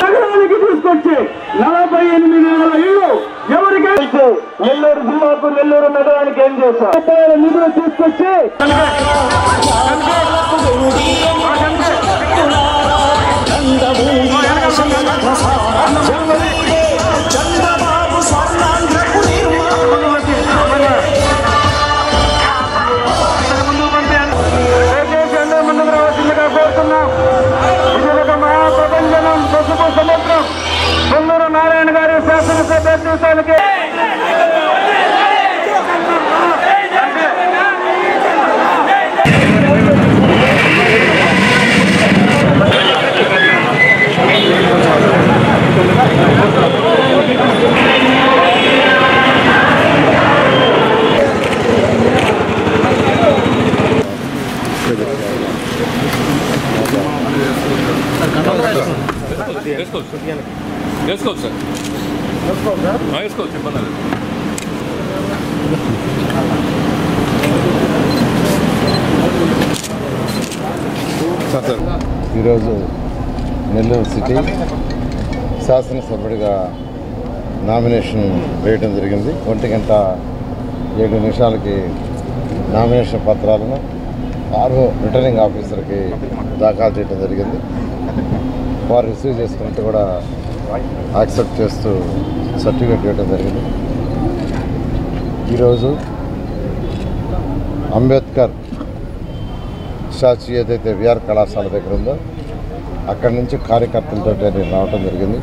నగరానికి తీసుకొచ్చి నలభై ఎనిమిది వేల ఇల్లు ఎవరికైతే నెల్లూరు జిల్లాకు నెల్లూరు నగరానికి ఏం చేశారు నిధులు తీసుకొచ్చి వేసుకోవచ్చు వేసుకోవచ్చు సార్ ఆ, వేసుకోవచ్చు ఇబ్బంది లేదు ఈరోజు నెల్లూరు సిటీ శాసనసభ్యుడిగా నామినేషన్ వేయడం జరిగింది ఒంటి గంట ఏడు నిమిషాలకి నామినేషన్ పత్రాలను ఆరో రిటర్నింగ్ ఆఫీసర్కి దాఖలు చేయడం జరిగింది వారు రిసీవ్ చేసుకున్నట్టు కూడా యాక్సెప్ట్ చేస్తూ సర్టిఫికేట్ ఇవ్వడం జరిగింది. ఈరోజు అంబేద్కర్ స్టాచ్యూ ఏదైతే విఆర్ కళాశాల దగ్గర ఉందో అక్కడి నుంచి కార్యకర్తలతో నేను రావటం జరిగింది.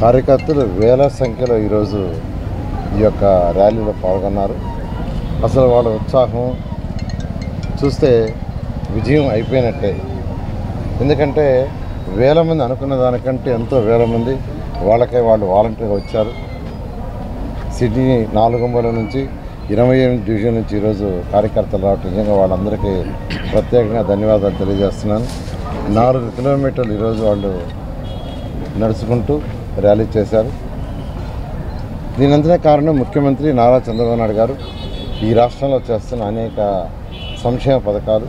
కార్యకర్తలు వేల సంఖ్యలో ఈరోజు ఈ యొక్క ర్యాలీలో పాల్గొన్నారు. అసలు వాళ్ళ ఉత్సాహం చూస్తే విజయం అయిపోయినట్టే. ఎందుకంటే వేల మంది అనుకున్న దానికంటే ఎంతో వేల మంది వాళ్ళకే వాళ్ళు వాలంటీర్గా వచ్చారు. సిటీ నాలుగు నుంచి ఇరవై ఎనిమిది డివిజన్ నుంచి ఈరోజు కార్యకర్తలు రావటం నిజంగా వాళ్ళందరికీ ప్రత్యేకంగా ధన్యవాదాలు తెలియజేస్తున్నాను. నాలుగు కిలోమీటర్లు ఈరోజు వాళ్ళు నడుచుకుంటూ ర్యాలీ చేశారు. దీనంతనే కారణం ముఖ్యమంత్రి నారా చంద్రబాబు నాయుడు గారు. ఈ రాష్ట్రంలో చేస్తున్న అనేక సంక్షేమ పథకాలు.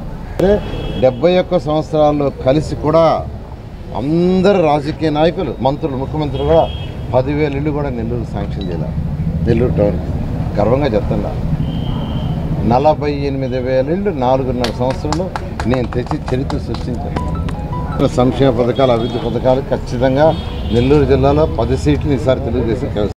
డెబ్బై ఒక్క సంవత్సరాల్లో కలిసి కూడా అందరు రాజకీయ నాయకులు మంత్రులు ముఖ్యమంత్రి కూడా పదివేల ఇళ్ళు కూడా నెల్లూరు శాంక్షన్ చేయాలి. నెల్లూరు టౌన్. గర్వంగా చెప్తున్నా. నలభై ఎనిమిది వేల ఇళ్ళు నాలుగున్నర సంవత్సరంలో నేను తెచ్చి చరిత్ర సృష్టించాను. సంక్షేమ పథకాలు అభివృద్ధి పథకాలు ఖచ్చితంగా నెల్లూరు జిల్లాలో పది సీట్లు ఈసారి తెలుగుదేశం